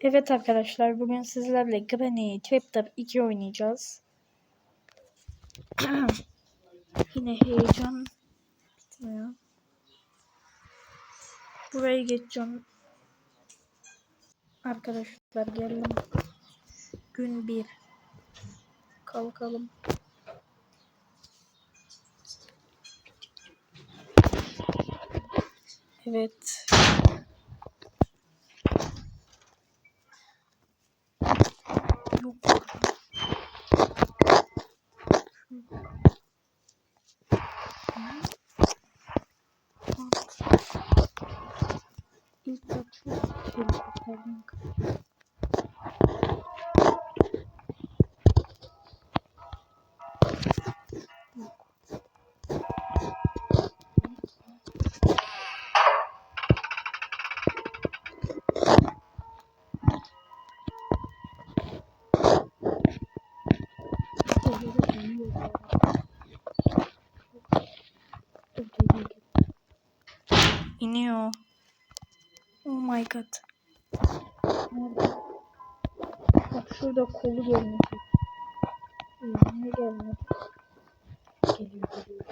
Evet arkadaşlar bugün sizlerle Granny Traptrap 2 oynayacağız. Yine heyecan bitmiyor. Buraya geçeceğim. Arkadaşlar geldim. Gün 1. Kalkalım. Evet. Yok. İlk açıyor. Helikopterden kaçıyor. İniyor. Oh my god. Bak şurada kolu görünüyor. Niye gelmedi? Geliyor geliyor.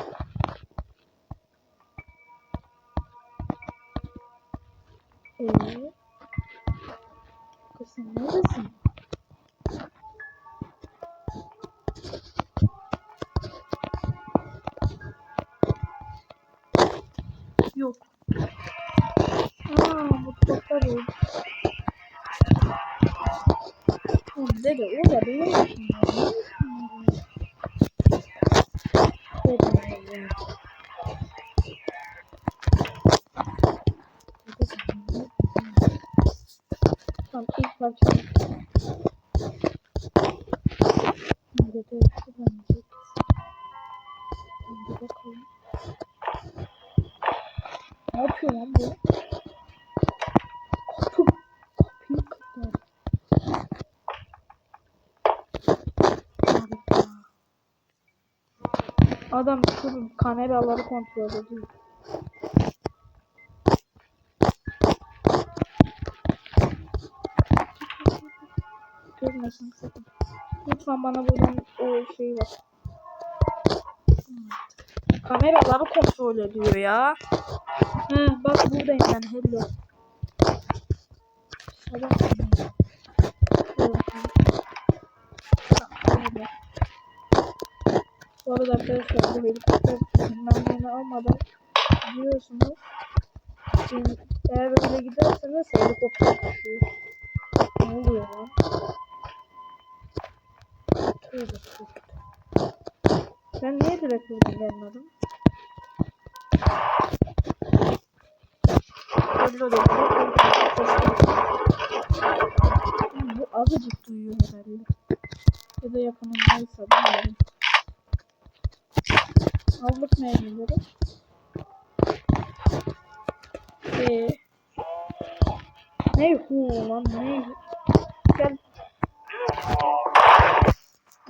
Ee, kız sen neredesin? Yok. Tamam ilk. Dede şuradan git. Bir bakalım. Ne yapıyor lan bu? Harika. Adam şu kameraları kontrol ediyor. Görmesin sakın. Lütfen bana buradan o şey ver. Kameraları kontrol ediyor ya. He bak buradayım ben hello. Hadi. Bu arada arkadaşlar bu helikopter bilmem almadan biliyorsunuz. Eğer böyle giderseniz helikopter düşüyor. Ne oluyor lan? Ben niye direkt? Hello dedi. Bu azıcık duyuyor herhalde. Ya da yakınındaysa bilmiyorum. Aldık meyveleri. Ee, ne hu lan ne Gel.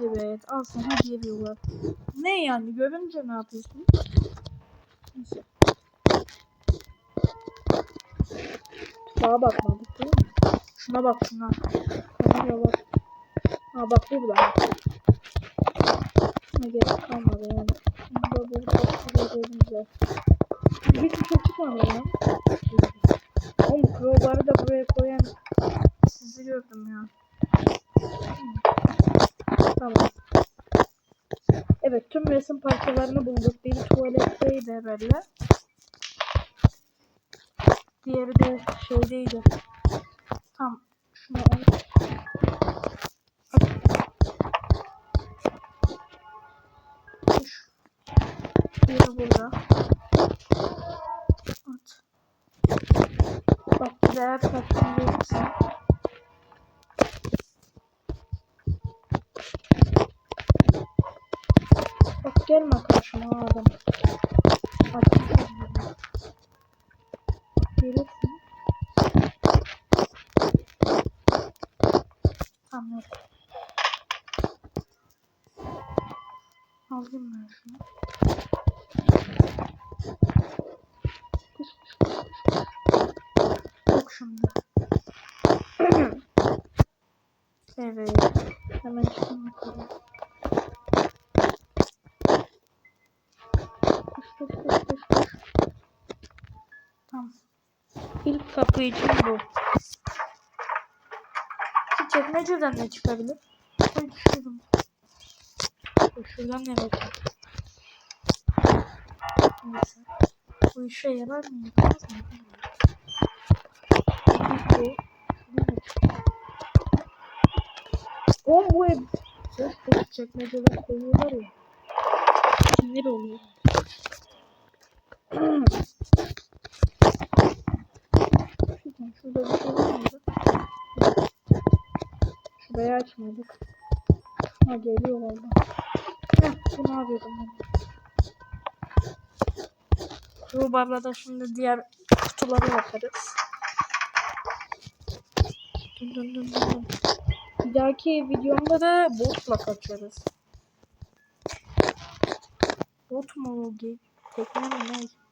Evet al sana geliyorlar. Ne yani görünce ne yapıyorsun? Neyse. Sağa bakmadık değil mi? Şuna bak şuna. Kamera bak. Ha bak burada. Ne gerek kalmadı yani. Burada burada görünce. Hiçbir şey çıkmadı ya. Oğlum crowbar'ı da buraya koyan sizi gördüm ya. Tamam. Evet tüm resim parçalarını bulduk. Biri tuvaletteydi herhalde. Diğeri de şeydeydi. Tam şunu. Biri burada. At. Bak değer kaçıncı Gelirsin. Tamam yok. Alayım ben şunu. Yok şimdi. Evet. Hemen İçin bu. Şu çekmeceden ne çıkabilir? Ben düşürdüm. Şuradan ne bakayım? Neyse. Bu işe yarar mı? Bu. Oğlum bu boş çekmeceler koyuyorlar ya. Sinir oluyor. Şuradan şurada bir şey mıydı? Şurayı açmadık. Ha geliyor valla. Heh bunu arıyordum ben. Crowbar'la da şimdi diğer kutulara bakarız. Dın dın dın dın. Bir dahaki videomda da botla kaçarız. Bot mu o? Ge- Tekne mi ne?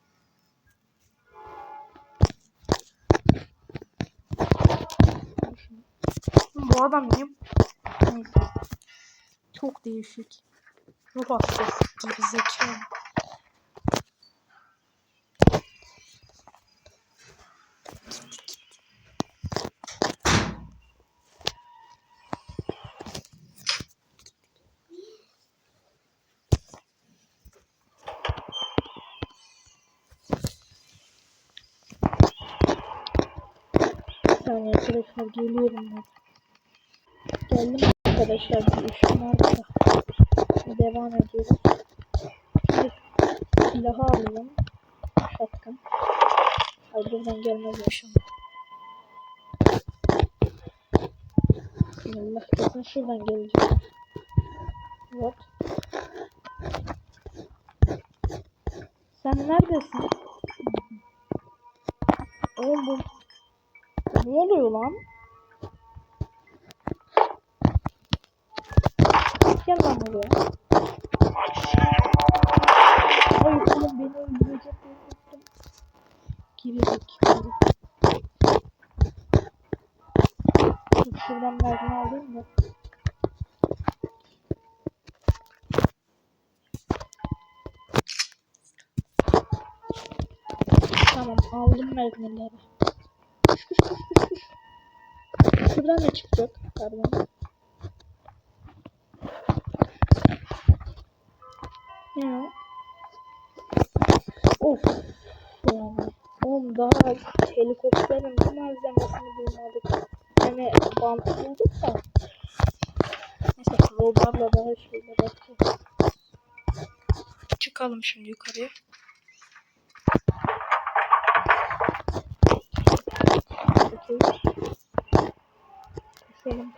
Bu adam niye? Neyse. Çok değişik. Ruh hastası gibi. Bir saniye arkadaşlar geliyorum ben. Geldim arkadaşlar işim. Şimdi devam ediyoruz. Şimdi silahı alalım. Shotgun. Ay buradan gelmez yaşam. Allah kesin şuradan gelecek. What? Sen neredesin? Oğlum ne oluyor lan? Buraya. Ay oğlum beni öldürecek. Gerizekalı. Dur şuradan mermi alayım da. Tamam aldım mermileri. Şuradan ne çıkacak? Pardon. Daha helikopterin bu malzemesini bulmadık. Yani bant bulduk da. Neyse crowbarla daha şeyler yapacağız. Çıkalım şimdi yukarıya. Okey. Düşelim.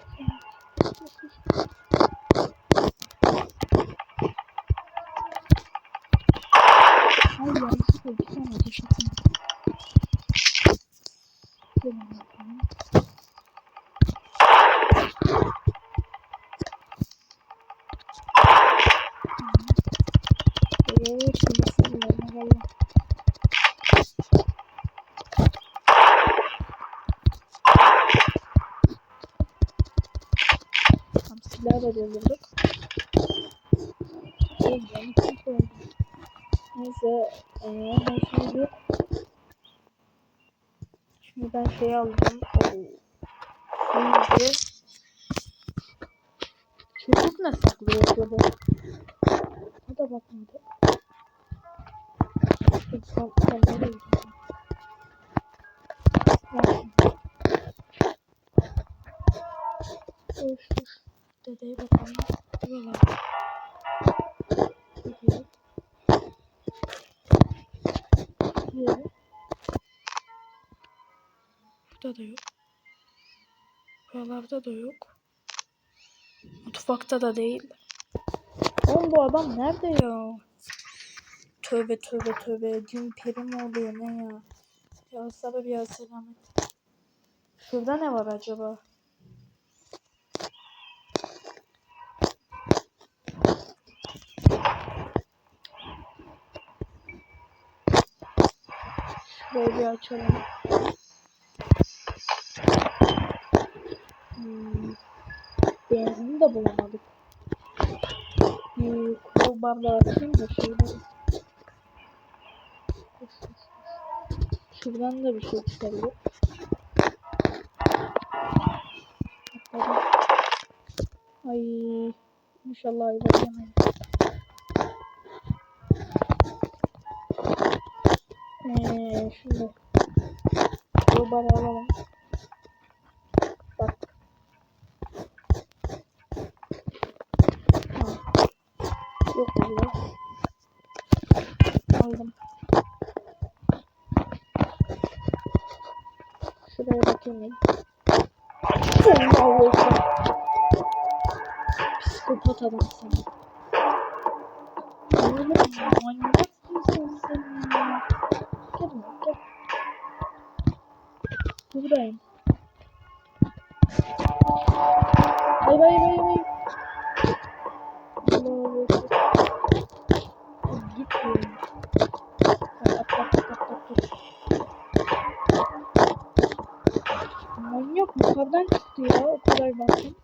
Tam silah da doldurduk. Neyse, ben şimdi Şimdi ben şey aldım. Şimdi çocuk ne saklıyor burada? O da bakmadı. Sen, sen nereye Gidiyor. Gidiyor. Burada da yok. Buralarda da yok. Mutfakta da değil. Oğlum bu adam nerede ya? Tövbe tövbe tövbe. Cin peri mi oluyor ne ya? Ya sabır ya selamet. Şurada ne var acaba? Bir açalım. Hmm. benzini de bulamadık. Bir crowbar da atayım da şuradan. Şuradan da bir şey çıkabilir. Ay inşallah ayva yemeyin. Eee şimdi crowbar alalım. Bak. Ha. Yok oluyor. Aldım. Şuraya bakayım. Ekber. Psikopat adam sen. Manyak mısın sen ya? Gel lan gel. Buradayım. Bay bay bay bay. Allahu Ekber. Git ya. At at at at at. Manyak yukarıdan çıktı ya o kadar baktım.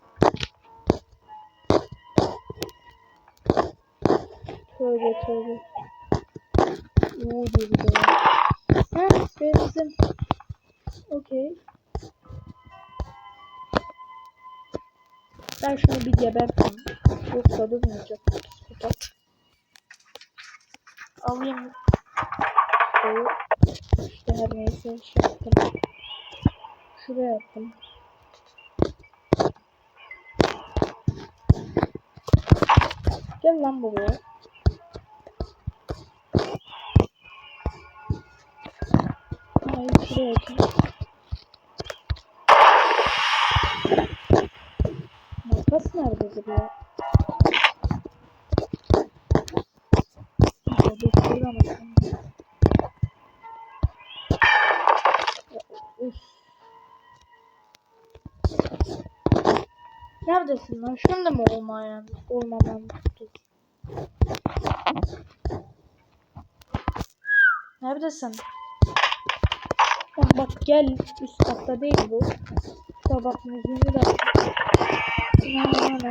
Tövbe tövbe. Oo diye bir de. Ha benzin. Okey. Ben şunu bir geberteyim. Yoksa durmayacak. Psikopat. Alayım. Şöyle. İşte her neyse şey yaptım. Şuraya attım. Gel lan buraya. Atayım. Makas. Ya, Üf. Neredesin lan? Şimdi mi olmayan, olmaman tuttu? Neredesin? Bak bak gel üst katta değil bu. Şurada bak müziğini de. Aha.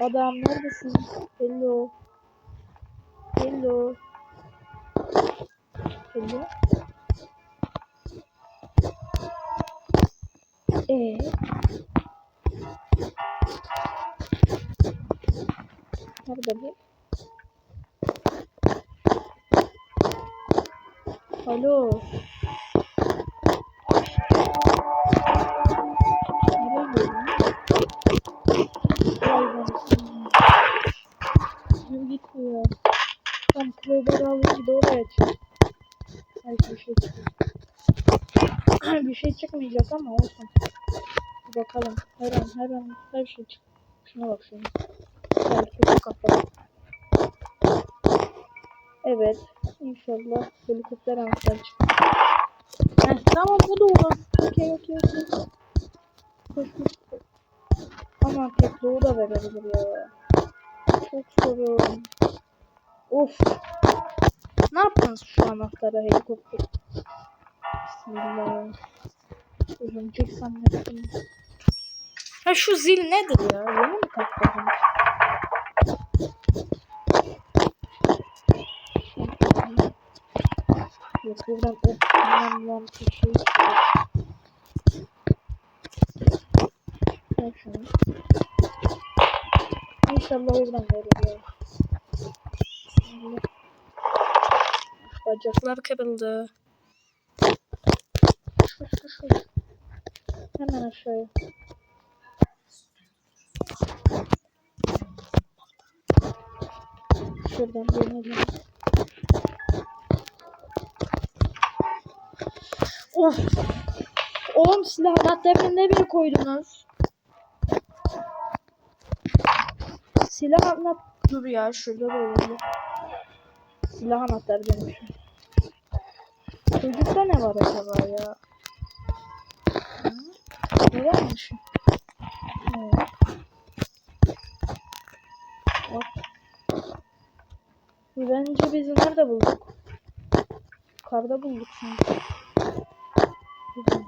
Adam neredesin? Hello. Hello. Hello. Ee? Nerede bu? Alo. Nereye gidiyorsun? Vay ben seni. Yürü git bu ya. Tam crowbar aldım bir oraya çık. Belki bir şey çıkıyor. şey çıkmayacak ama olsun. Bakalım. Her an her an her şey çık. Şuna bak şuna. Belki bu kapalı. Evet. İnşallah helikopter anahtarı çıkar. Heh, tamam bu da olur. Okey okey okey. Koş koş koş. Ama tekloğu da verebilir ya. Çok sorun. Of. Ne yaptınız şu anahtara helikopter? Bismillah. Örümcek zannettim. Ha şu zil nedir ya? Yeni mi katladın? Yok buradan o bilmem bir şey. Ver şunu. İnşallah oradan verir. Bacaklar kırıldı. Koş koş koş. Hemen aşağıya. Şuradan deneyelim. Of. Oğlum silah anahtarını nereye koydunuz? Silah anahtarı. Dur ya şurada da olabilir. Silah anahtarı benim. Çocukta ne var acaba ya? Ne varmış? Evet. Bence bizi nerede bulduk? Karda bulduk sanki. Güzel.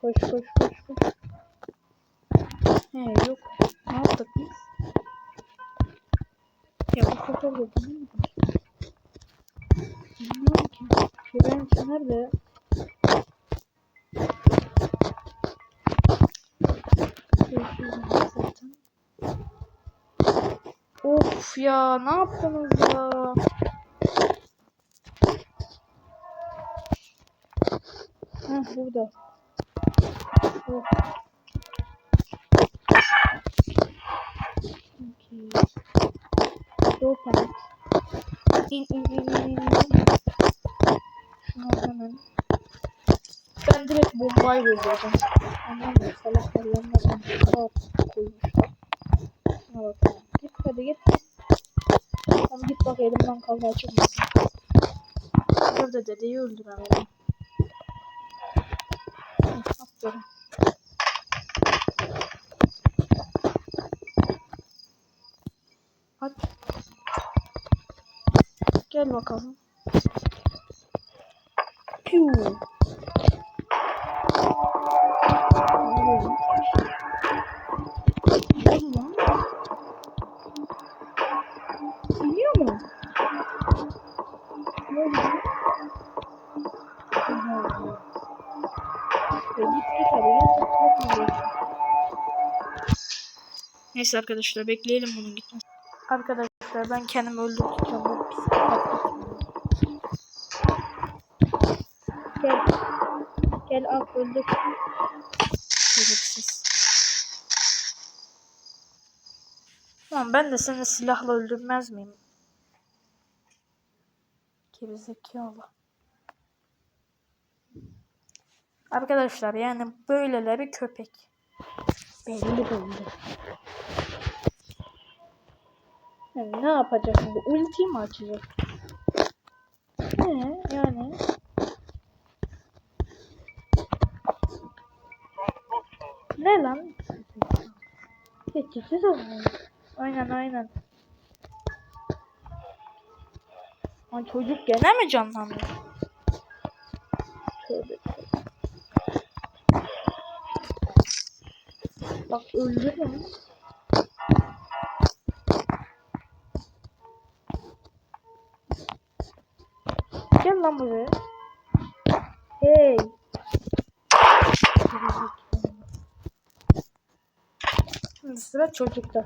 Koş koş koş koş. He yok. Ne yaptık biz? Ya bu sefer de neydi? Bilmiyorum ki. French nerede? Zaten. Of ya ne yaptınız ya? Burada. Of. Okay. Doğu panik. İn in in in in. Şunu hemen. Ben direkt bombayı öldürdüm. Anlamıyorum. Salak yerlerine ben kağıt koymuşlar. Şuna bak. Git hadi git. Tamam git bak elimden kaza çıkmasın. Burada dedeyi öldüremedim. Aferin. Hadi. Gel bakalım. Piu. Neyse arkadaşlar bekleyelim bunun gitmesi. Arkadaşlar ben kendimi öldürteceğim bu Gel. Gel al öldür. Gereksiz. Tamam ben de seni silahla öldürmez miyim? Gerizekalı. Arkadaşlar yani böyleleri köpek. Belli belli. Yani ne yapacak şimdi? Ulti mi açacak? Ne yani? Ne lan? Geçici zaman. Aynen aynen. Ay çocuk gene mi canlandı? Bak öldürürüm. Gel lan buraya. Hey. Şimdi sıra çocukta.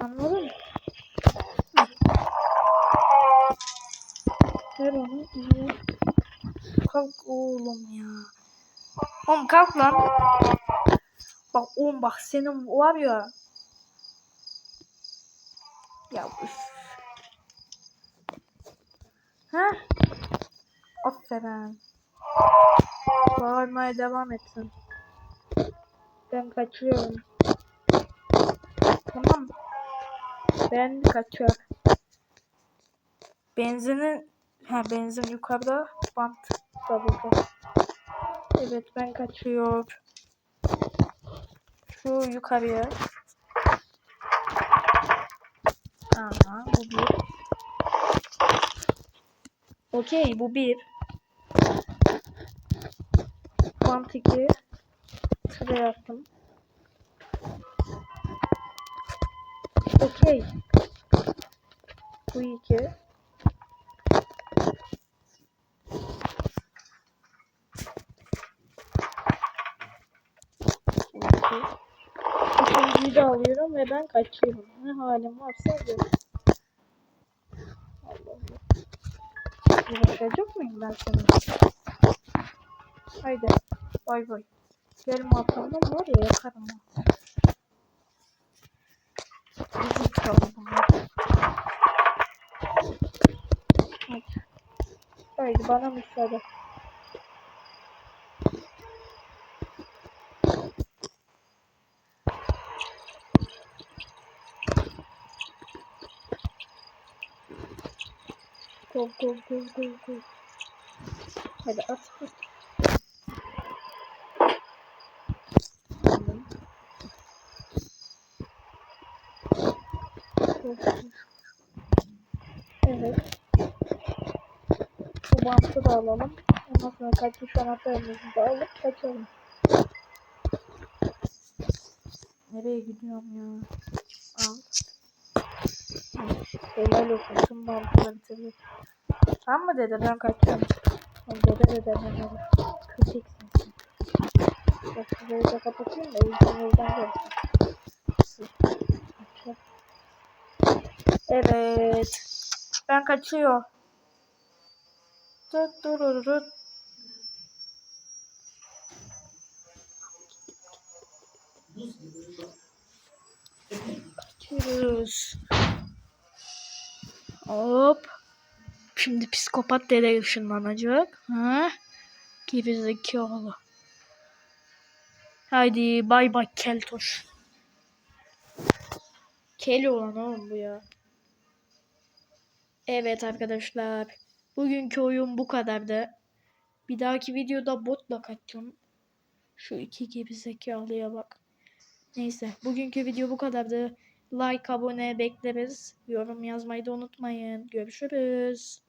Anladın mı? Ver onu. Kalk oğlum ya. Oğlum kalk lan. Bak oğlum bak senin var ya. Ya üf. Ha? Aferin. Bağırmaya devam etsin. Ben kaçıyorum. Tamam. Ben kaçıyorum. Benzinin ha benzin yukarıda bant da burada. Evet ben kaçıyorum. Şu yukarıya. Aha bu bir. Okey bu bir. Bant iki. Şuraya attım. Okey. Bu iki. Bu iki. Üçüncüyü de alıyorum ve ben kaçıyorum. Ne halim varsa gör. Allah'ım. Uğraşacak mıyım ben seninle? Haydi. Bay bay. Benim arkamdan var ya yakarım. Bizim. Hadi. Haydi bana müsaade. Go go go go go. Hadi at at. Evet. Bu bantı da alalım. Ondan sonra kaçış anahtarımızı da alıp kaçalım. Nereye gidiyorum ya? Al. Helal olsun. Tüm bantları tabii. Sen mı dede ben. Oğlum Dede dede ben öyle. Sen. Bak şurayı da kapatayım da yoldan gelsin. Açalım. Evet. Ben kaçıyor. Tut dururut. Kaçıyoruz. Hop. Şimdi psikopat dede ışınlanacak. Ha? Gerizekalı. Haydi bay bay keltoş. Kel olan oğlum bu ya. Evet arkadaşlar. Bugünkü oyun bu kadardı. Bir dahaki videoda botla kaçacağım. Şu iki gibi zekalıya bak. Neyse bugünkü video bu kadardı. Like, abone bekleriz. Yorum yazmayı da unutmayın. Görüşürüz.